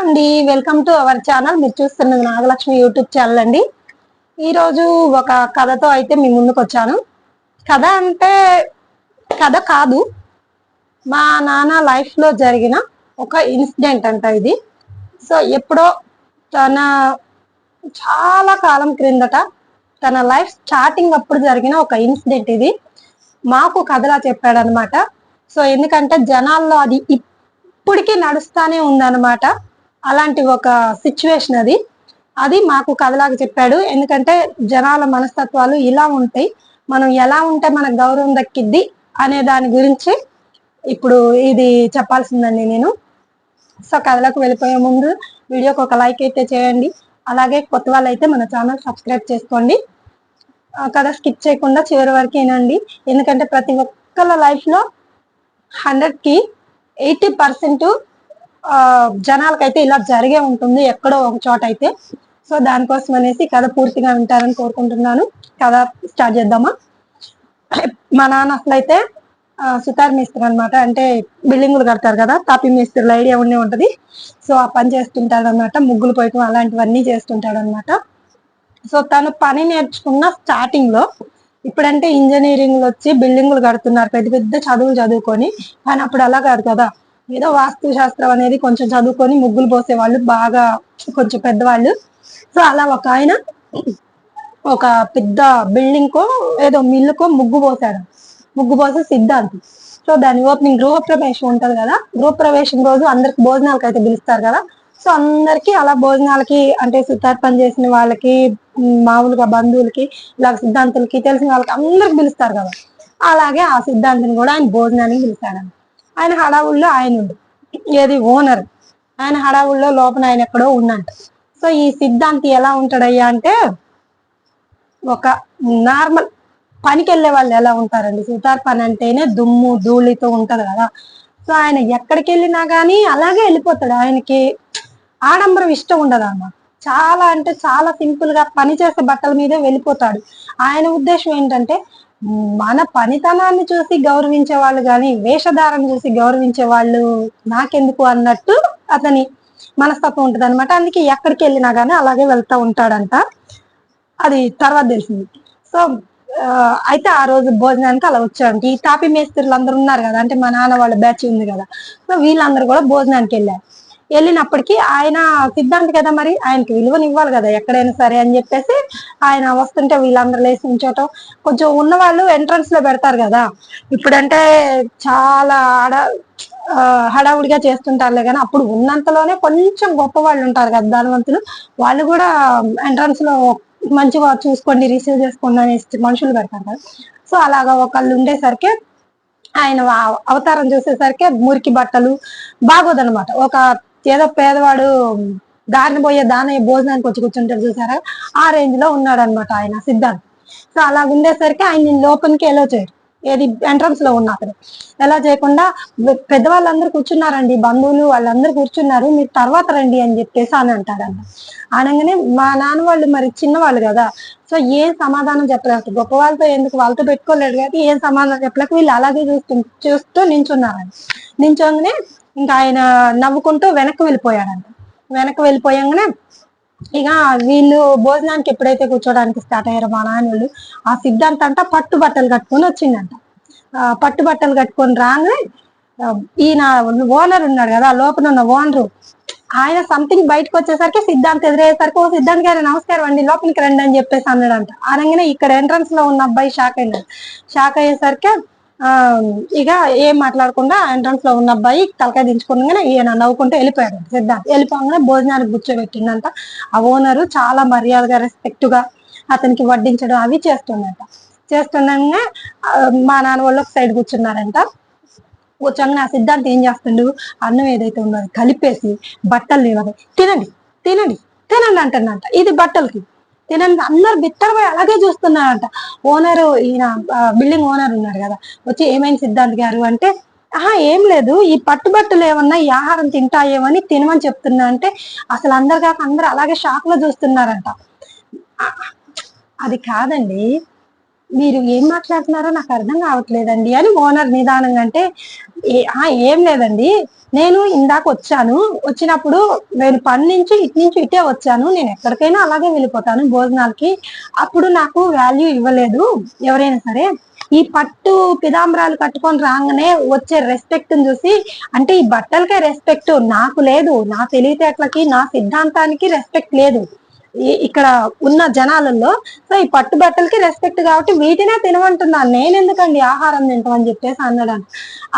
అండి. Welcome to our channel మీరు చూస్తున్నది నాగలక్ష్మి యూట్యూబ్ ఛానల్ అండి. ఈరోజు ఒక కథతో అయితే మీ ముందుకు వచ్చాను. కథ అంటే కథ కాదు. మా నాన్న లైఫ్లో జరిగిన ఒక ఇన్సిడెంట్ అంట ఇది. సో ఎప్పుడో తన చాలా కాలం క్రిందట తన లైఫ్ స్టార్టింగ్ అప్పుడు జరిగిన ఒక ఇన్సిడెంట్ ఇది. మాకు కథలా చెప్పాడనమాట సో ఎందుకంటే జనాల్లో అది ఇప్పటికీ నడుస్తానే ఉందన్నమాట. అలాంటి ఒక సిచ్యువేషన్ అది. అది మాకు కథలాగా చెప్పాడు. ఎందుకంటే జనాల మనస్తత్వాలు ఇలా ఉంటాయి. మనం ఎలా ఉంటే మనకు గౌరవం దక్కిద్ది అనే దాని గురించి ఇప్పుడు ఇది చెప్పాల్సిందండి నేను. సో కథలకు వెళ్ళిపోయే ముందు వీడియోకి ఒక లైక్ అయితే చేయండి. అలాగే కొత్త వాళ్ళు అయితే మన ఛానల్ సబ్స్క్రైబ్ చేసుకోండి. కథ స్కిప్ చేయకుండా చివరి వరకు వినండి ఎందుకంటే ప్రతి ఒక్కళ్ళ లైఫ్లో హండ్రెడ్కి ఎయిటీ పర్సెంట్ జనాలకైతే ఇలా జరిగే ఉంటుంది ఎక్కడో ఒక చోట అయితే. సో దానికోసం అనేసి కథ పూర్తిగా వింటారని కోరుకుంటున్నాను. కథ స్టార్ట్ చేద్దామా? మా నాన్న అసలు అయితే సుతార్ మేస్త్రి అనమాట అంటే బిల్డింగులు కడతారు కదా తాపి మేస్త్రులు ఐడియా ఉండే ఉంటది. సో ఆ పని చేస్తుంటాడు అనమాట ముగ్గులు పోయటం అలాంటివన్నీ చేస్తుంటాడు అనమాట సో తను పని నేర్చుకున్న స్టార్టింగ్లో ఇప్పుడంటే ఇంజనీరింగ్ వచ్చి బిల్డింగులు కడుతున్నారు. పెద్ద పెద్ద చదువులు చదువుకొని. కానీ అప్పుడు అలా కాదు కదా. ఏదో వాస్తు శాస్త్రం అనేది కొంచెం చదువుకొని ముగ్గులు పోసే వాళ్ళు బాగా కొంచెం పెద్దవాళ్ళు. సో అలా ఒక ఆయన ఒక పెద్ద బిల్డింగ్ కో ఏదో మిల్లుకో ముగ్గు పోసాడు ముగ్గు పోసే సిద్ధాంతి. సో దాని ఓపెనింగ్ గృహప్రవేశం ఉంటది కదా. గృహప్రవేశం రోజు అందరికి భోజనాలకు అయితే పిలుస్తారు కదా. సో అందరికి అలా భోజనాలకి అంటే సుతార్పణ చేసిన వాళ్ళకి మామూలుగా బంధువులకి ఇలా సిద్ధాంతులకి తెలిసిన వాళ్ళకి అందరికి పిలుస్తారు కదా. అలాగే ఆ సిద్ధాంతిని కూడా ఆయన భోజనానికి పిలిచాడు ఆయన హడావుల్లో ఆయన ఉండు. ఏది ఓనర్. ఆయన హడావుల్లో లోపల ఆయన ఎక్కడో ఉన్నంట సో ఈ సిద్ధాంతి ఎలా ఉంటాడయ్యా అంటే ఒక నార్మల్ పనికి వెళ్ళే వాళ్ళు ఎలా ఉంటారండి? సుతార్ పని అంటేనే దుమ్ము ధూళితో ఉంటది కదా. సో ఆయన ఎక్కడికి వెళ్ళినా కానీ అలాగే వెళ్ళిపోతాడు. ఆయనకి ఆడంబరం ఇష్టం ఉండదు అన్నమాట చాలా అంటే చాలా సింపుల్గా పని చేసే బట్టల మీదే వెళ్ళిపోతాడు. ఆయన ఉద్దేశం ఏంటంటే మన పనితనాన్ని చూసి గౌరవించే వాళ్ళు కానీ వేషధారణ చూసి గౌరవించే వాళ్ళు నాకెందుకు అన్నట్టు అతని మనస్తత్వం ఉంటుంది అనమాట అందుకే ఎక్కడికి వెళ్ళినా కానీ అలాగే వెళ్తా ఉంటాడంట. అది తర్వాత తెలిసింది. సో అయితే ఆ రోజు భోజనానికి అలా వచ్చాడంట. ఈ తాపి మేస్త్రులు అందరూ ఉన్నారు కదా అంటే మా నాన్న వాళ్ళ బ్యాచ్ ఉంది కదా. సో వీళ్ళందరూ కూడా భోజనానికి వెళ్ళారు. వెళ్ళినప్పటికీ ఆయన సిద్ధాంతి కదా మరి? ఆయనకి విలువని ఇవ్వాలి కదా ఎక్కడైనా సరే అని చెప్పేసి ఆయన వస్తుంటే వీళ్ళందరూ లేచి ఉంచోటం. కొంచెం ఉన్న వాళ్ళు ఎంట్రన్స్లో పెడతారు కదా. ఇప్పుడంటే చాలా ఆడ హడావుడిగా చేస్తుంటారులే కానీ అప్పుడు ఉన్నంతలోనే కొంచెం గొప్ప వాళ్ళు ఉంటారు కదా ధనవంతులు. వాళ్ళు కూడా ఎంట్రన్స్లో మంచిగా చూసుకోండి రిసీవ్ చేసుకోండి అనేసి మనుషులు పెడతారు కదా. సో అలాగా ఒకళ్ళు ఉండేసరికి ఆయన అవతారం చూసేసరికి మురికి బట్టలు బాగోదన్నమాట. ఒక ఏదో పేదవాడు దారిన పోయే దానయ్య భోజనానికి వచ్చి కూర్చుంటాడు చూసారా? ఆ రేంజ్లో ఉన్నాడు అనమాట ఆయన సిద్ధార్థ్ సో అలా ఉండేసరికి ఆయన లోపలికి ఎలా చేయరు ఏది ఎంట్రన్స్లో ఉన్న అక్కడ ఎలా చేయకుండా పెద్దవాళ్ళందరూ కూర్చున్నారండి బంధువులు వాళ్ళందరూ కూర్చున్నారు మీరు తర్వాత రండి అని చెప్పేసి అని అంటాడంట అనగానే మా నాన్న వాళ్ళు మరి చిన్నవాళ్ళు కదా సో ఏం సమాధానం చెప్పలేక గొప్ప వాళ్ళతో ఎందుకు వాళ్ళతో పెట్టుకోలేడు కాబట్టి ఏం సమాధానం చెప్పలేక వీళ్ళు అలాగే చూస్తూ చూస్తూ నించున్నారండి. నించోగానే ఇంకా ఆయన నవ్వుకుంటూ వెనక్కి వెళ్ళిపోయాడంట. వెనక్కి వెళ్ళిపోయంగానే ఇక వీళ్ళు భోజనానికి ఎప్పుడైతే కూర్చోడానికి స్టార్ట్ అయ్యారో మా నాన్నోళ్ళు ఆ సిద్ధాంత్ అంట పట్టు బట్టలు కట్టుకొని వచ్చిందంట. ఆ పట్టు బట్టలు కట్టుకొని రాగానే ఈయన ఓనర్ ఉన్నాడు కదా లోపల ఉన్న ఓనరు ఆయన సంథింగ్ బయటకు వచ్చేసరికి సిద్ధాంత్ ఎదురయ్యేసరికి ఓ సిద్ధాంత్ గారు నమస్కారం అండి లోపలికి రండి అని చెప్పేసి అన్నాడంట. అనగానే ఇక్కడ ఎంట్రన్స్లో ఉన్న అబ్బాయి షాక్ అయినాడు షాక్ అయ్యేసరికి ఇక ఏం మాట్లాడకుండా ఎంట్రన్స్లో ఉన్న అబ్బాయి తలకాయ దించుకోగానే ఈయన నవ్వుకుంటూ వెళ్ళిపోయాడు సిద్ధాంత్ వెళ్ళిపోగానే భోజనానికి కూర్చోబెట్టిందంట. ఆ ఓనరు చాలా మర్యాదగా రెస్పెక్ట్గా అతనికి వడ్డించడం అవి చేస్తుందంట. చేస్తుండగానే మా నాన్న వాళ్ళు ఒక సైడ్ కూర్చున్నారంట. కూర్చోగానే ఆ సిద్ధాంత్ ఏం చేస్తుండు? అన్నం ఏదైతే ఉందో కలిపేసి బట్టలు తినండి తినండి తినండి అంటున్నంట ఇది బట్టలకి. తినండి. అందరు బిత్తరపై అలాగే చూస్తున్నారంట. ఓనర్ ఈయన బిల్డింగ్ ఓనర్ ఉన్నారు కదా వచ్చి ఏమైంది సిద్ధాంత్ గారు అంటే ఆహా ఏం లేదు. ఈ పట్టుబట్టలు ఏమన్నా ఈ ఆహారం తింటాయేమని తినమని చెప్తున్నా. అంటే అసలు అందరు కాక అందరు అలాగే షాక్లో చూస్తున్నారంట. అది కాదండి. మీరు ఏం మాట్లాడుతున్నారో నాకు అర్థం కావట్లేదండి అని ఓనర్ నిదానంగా అంటే "ఏ- ఏం లేదండి. నేను ఇందాక వచ్చాను. వచ్చినప్పుడు నేను పని నుంచి ఇటు నుంచి ఇటే వచ్చాను. నేను ఎక్కడికైనా అలాగే వెళ్ళిపోతాను భోజనాలకి. అప్పుడు నాకు వాల్యూ ఇవ్వలేదు. ఎవరైనా సరే ఈ పట్టు పిదాంబరాలు కట్టుకొని రాగానే వచ్చే రెస్పెక్ట్ చూసి అంటే ఈ బట్టలకే రెస్పెక్ట్ నాకు లేదు. నా తెలివితేటలకి నా సిద్ధాంతానికి రెస్పెక్ట్ లేదు. ఇక్కడ ఉన్న జనాలలో సో ఈ పట్టు బట్టలకి రెస్పెక్ట్ కాబట్టి వీటినే తినమంటున్నాను. నేను ఎందుకండి ఆహారం తింటామని చెప్పేసి అన్నాడు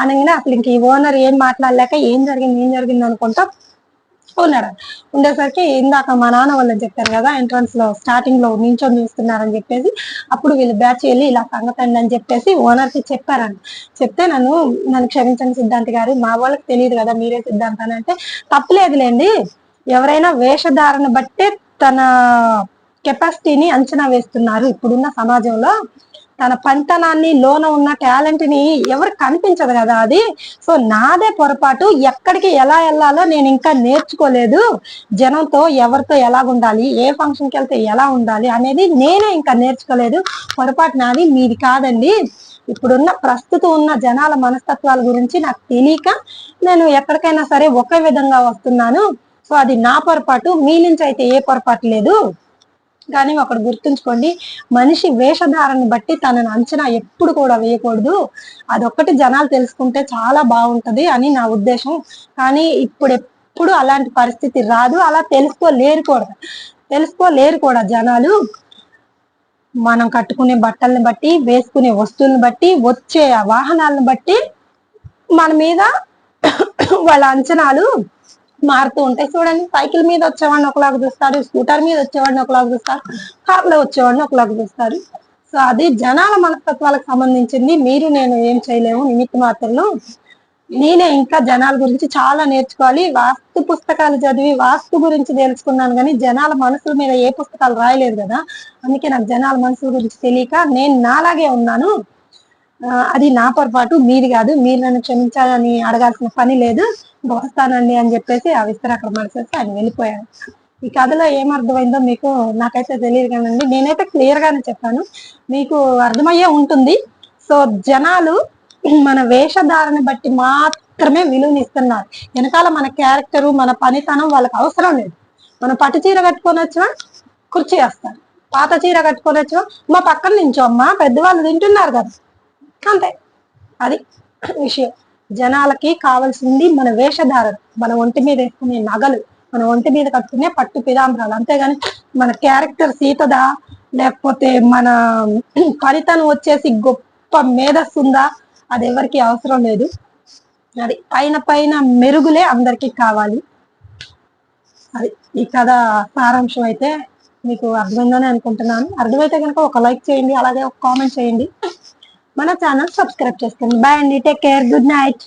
అనగానే అసలు ఇంక ఈ ఓనర్ ఏం మాట్లాడలేక ఏం జరిగింది ఏం జరిగింది అనుకుంటా ఉన్నాడు ఉండేసరికి ఇందాక మా నాన్న వాళ్ళని చెప్పారు కదా ఎంట్రన్స్లో స్టార్టింగ్లో నించొని చూస్తున్నారని చెప్పేసి అప్పుడు వీళ్ళు బ్యాచ్ వెళ్ళి ఇలా సంగతండి అని చెప్పేసి ఓనర్కి చెప్పారండి చెప్తే నన్ను నన్ను క్షమించండి సిద్ధాంతి గారు మా వాళ్ళకి తెలియదు కదా మీరే సిద్ధాంతాన్ని అంటే తప్పలేదులేండి. ఎవరైనా వేషధారణ బట్టే తన కెపాసిటీని అంచనా వేస్తున్నారు ఇప్పుడున్న సమాజంలో. తన పంతనాన్ని లోన ఉన్న టాలెంట్ని ఎవరు కనిపించదు కదా అది. సో నాదే పొరపాటు. ఎక్కడికి ఎలా వెళ్ళాలో నేను ఇంకా నేర్చుకోలేదు. జనంతో ఎవరితో ఎలా ఉండాలి ఏ ఫంక్షన్కి వెళ్తే ఎలా ఉండాలి అనేది నేనే ఇంకా నేర్చుకోలేదు. పొరపాటు నాది మీది కాదండి. ఇప్పుడున్న ప్రస్తుతం ఉన్న జనాల మనస్తత్వాల గురించి నాకు తెలియక నేను ఎక్కడికైనా సరే ఒకే విధంగా వస్తున్నాను. సో అది నా పొరపాటు మీ నుంచి అయితే ఏ పొరపాటు లేదు. కానీ ఒకటి గుర్తుంచుకోండి మనిషి వేషధారణ బట్టి తనను అంచనా ఎప్పుడు కూడా వేయకూడదు. అదొక్కటి జనాలు తెలుసుకుంటే చాలా బాగుంటది అని నా ఉద్దేశం. కానీ ఇప్పుడు ఎప్పుడు అలాంటి పరిస్థితి రాదు అలా తెలుసుకోలేరు కూడా తెలుసుకోలేరు కూడా జనాలు. మనం కట్టుకునే బట్టలను బట్టి వేసుకునే వస్తువులను బట్టి వచ్చే వాహనాలను బట్టి మన మీద వాళ్ళ అంచనాలు మారుతూ ఉంటాయి. చూడండి సైకిల్ మీద వచ్చేవాడిని ఒకలాగా చూస్తారు స్కూటర్ మీద వచ్చేవాడిని ఒకలాగా చూస్తారు కార్లో వచ్చేవాడిని ఒకలాగా చూస్తారు. సో అది జనాల మనస్తత్వాలకు సంబంధించింది. మీరు నేను ఏం చేయలేము. నిమిత్త మాత్రంలో నేనే ఇంకా జనాల గురించి చాలా నేర్చుకోవాలి. వాస్తు పుస్తకాలు చదివి వాస్తు గురించి తెలుసుకున్నాను కానీ జనాల మనసుల మీద ఏ పుస్తకాలు రాయలేదు కదా. అందుకే నాకు జనాల మనసుల గురించి తెలియక నేను నాలాగే ఉన్నాను. అది నా పొరపాటు. మీది కాదు. మీరు నన్ను క్షమించాలని అడగాల్సిన పని లేదు. వస్తానండి అని చెప్పేసి ఆ విస్తర అక్కడ మడిచేసి ఆయన వెళ్ళిపోయాడు ఈ కథలో ఏం అర్థమైందో మీకు నాకైతే తెలియదు కానండి. నేనైతే క్లియర్ గానే చెప్పాను. మీకు అర్థమయ్యే ఉంటుంది. సో జనాలు మన వేషధారణ బట్టి మాత్రమే విలువనిస్తున్నారు వెనకాల మన క్యారెక్టరు మన పనితనం వాళ్ళకి అవసరం లేదు. మనం పట్టు చీర కట్టుకొని వచ్చినా కుర్చీ వేస్తారు. పాత చీర కట్టుకొని వచ్చినా మా పక్కన నుంచో అమ్మా పెద్దవాళ్ళు తింటున్నారు కదా. అంతే. అది విషయం. జనాలకి కావాల్సింది మన వేషధారణ మన ఒంటి మీద వేసుకునే నగలు మన ఒంటి మీద కట్టుకునే పట్టు పిదాంబరాలు అంతేగాని మన క్యారెక్టర్ సీతదా లేకపోతే మన ఫలితం వచ్చేసి గొప్ప మేధస్సు ఉందా అది ఎవరికి అవసరం లేదు. అది పైన పైన మెరుగులే అందరికీ కావాలి. అది ఈ కథ సారాంశం అయితే మీకు అర్థమైందని అనుకుంటున్నాను. అర్థమైతే కనుక ఒక లైక్ చేయండి అలాగే ఒక కామెంట్ చేయండి. మన ఛానల్ సబ్స్క్రైబ్ చేసుకోండి. బాయ్ అండి. Take care good night